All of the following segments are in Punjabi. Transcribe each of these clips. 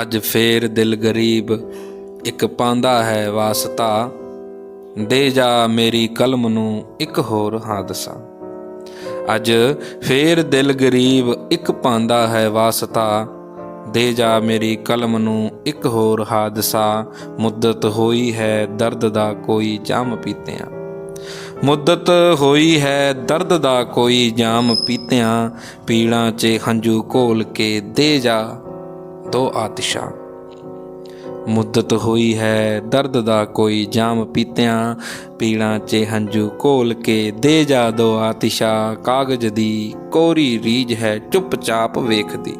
ਅੱਜ ਫੇਰ ਦਿਲ ਗਰੀਬ, ਇੱਕ ਪਾਉਂਦਾ ਹੈ ਵਾਸਤਾ। ਦੇ ਜਾ ਮੇਰੀ ਕਲਮ ਨੂੰ ਇੱਕ ਹੋਰ ਹਾਦਸਾ। ਅੱਜ ਫੇਰ ਦਿਲ ਗਰੀਬ, ਇੱਕ ਪਾਉਂਦਾ ਹੈ ਵਾਸਤਾ। ਦੇ ਜਾ ਮੇਰੀ ਕਲਮ ਨੂੰ ਇੱਕ ਹੋਰ ਹਾਦਸਾ। ਮੁੱਦਤ ਹੋਈ ਹੈ ਦਰਦ ਦਾ ਕੋਈ ਜਾਮ ਪੀਤਿਆਂ। ਮੁੱਦਤ ਹੋਈ ਹੈ ਦਰਦ ਦਾ ਕੋਈ ਜਾਮ ਪੀਤਿਆਂ। ਪੀੜਾਂ 'ਚ ਹੰਝੂ ਘੋਲ ਕੇ ਦੇ ਜਾ ਦੋ ਆਤਿਸ਼ਾਂ ਮੁੱਦਤ ਹੋਈ ਹੈ ਦਰਦ ਦਾ ਕੋਈ ਜਾਮ ਪੀਤਿਆਂ, ਪੀੜਾਂ 'ਚ ਹੰਝੂ ਘੋਲ ਕੇ ਦੇ ਜਾ ਦੋ ਆਤਿਸ਼ਾ ਕਾਗਜ਼ ਦੀ ਕੋਰੀ ਰੀਝ ਹੈ ਚੁੱਪਚਾਪ ਵੇਖਦੀ।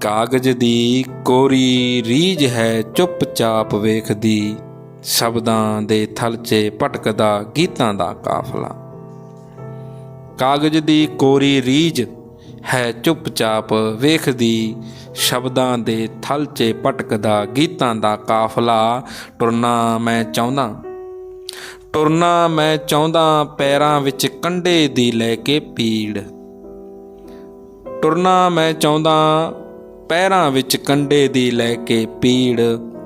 ਕਾਗਜ਼ ਦੀ ਕੋਰੀ ਰੀਝ ਹੈ ਚੁੱਪਚਾਪ ਵੇਖਦੀ, ਸ਼ਬਦਾਂ ਦੇ ਥਲ 'ਚ ਭਟਕਦਾ ਗੀਤਾਂ ਦਾ ਕਾਫਲਾ। ਕਾਗਜ਼ ਦੀ ਕੋਰੀ ਰੀਝ ਹੈ ਚੁੱਪਚਾਪ ਵੇਖਦੀ ਸ਼ਬਦਾਂ ਦੇ ਥਲ 'ਚ ਭਟਕਦਾ, ਗੀਤਾਂ ਦਾ ਕਾਫਲਾ, ਟੁਰਨਾ ਮੈਂ ਚਾਹੁੰਦਾ, ਟੁਰਨਾ ਮੈਂ ਚਾਹੁੰਦਾ, ਪੈਰਾਂ ਵਿੱਚ ਕੰਡੇ ਦੀ ਲੈ ਕੇ ਪੀੜ, ਟੁਰਨਾ ਮੈਂ ਚਾਹੁੰਦਾ, ਪੈਰਾਂ ਵਿੱਚ ਕੰਡੇ ਦੀ ਲੈ ਕੇ ਪੀੜ,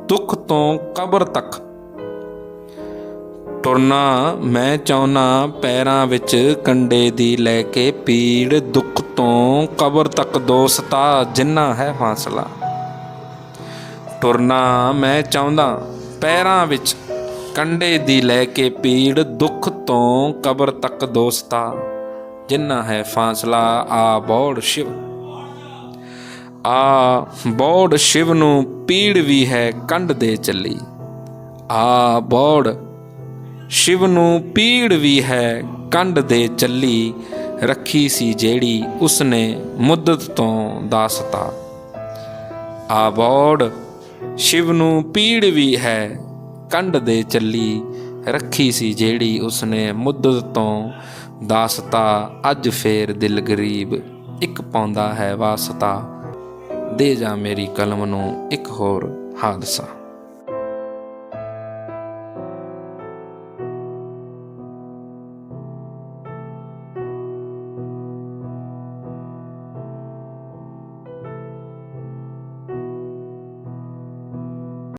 ਦੁੱਖ ਤੋਂ ਕਬਰ ਤੱਕ ਤੁਰਨਾ, ਮੈਂ ਚਾਹੁੰਨਾ ਪੈਰਾਂ ਵਿੱਚ ਕੰਡੇ ਦੀ ਲੈ ਕੇ ਪੀੜ, ਦੁੱਖ ਤੋਂ ਕਬਰ ਤੱਕ ਦੋਸਤਾ ਜਿੰਨਾ ਹੈ ਫਾਸਲਾ। ਤੁਰਨਾ, ਮੈਂ ਚਾਹੁੰਦਾ ਪੈਰਾਂ ਵਿੱਚ ਕੰਡੇ ਦੀ ਲੈ ਕੇ ਪੀੜ, ਦੁੱਖ ਤੋਂ ਕਬਰ ਤੱਕ ਦੋਸਤਾ ਜਿੰਨਾ ਹੈ ਫਾਸਲਾ। ਆ ਬੋੜ ਸ਼ਿਵ। ਆ ਬੋੜ ਸ਼ਿਵ ਨੂੰ ਪੀੜ ਵੀ ਹੈ ਕੰਡ ਦੇ ਚੱਲੀ। ਆ ਬੋੜ ਸ਼ਿਵ ਨੂੰ ਪੀੜ ਵੀ ਹੈ, ਕੰਡ ਦੇ ਚੱਲੀ ਰੱਖੀ ਸੀ ਜਿਹੜੀ ਉਸਨੇ ਮੁੱਦਤ ਤੋਂ ਦਾਸਤਾ। ਆ ਬੋੜ ਸ਼ਿਵ ਨੂੰ ਪੀੜ ਵੀ ਹੈ, ਕੰਡ ਦੇ ਚੱਲੀ ਰੱਖੀ ਸੀ ਜਿਹੜੀ ਉਸਨੇ ਮੁੱਦਤ ਤੋਂ ਦਾਸਤਾ। ਅੱਜ ਫੇਰ ਦਿਲ ਗਰੀਬ, ਇੱਕ ਪਾਉਂਦਾ ਹੈ ਵਾਸਤਾ। ਦੇ ਜਾ ਮੇਰੀ ਕਲਮ ਨੂੰ ਇੱਕ ਹੋਰ ਹਾਦਸਾ।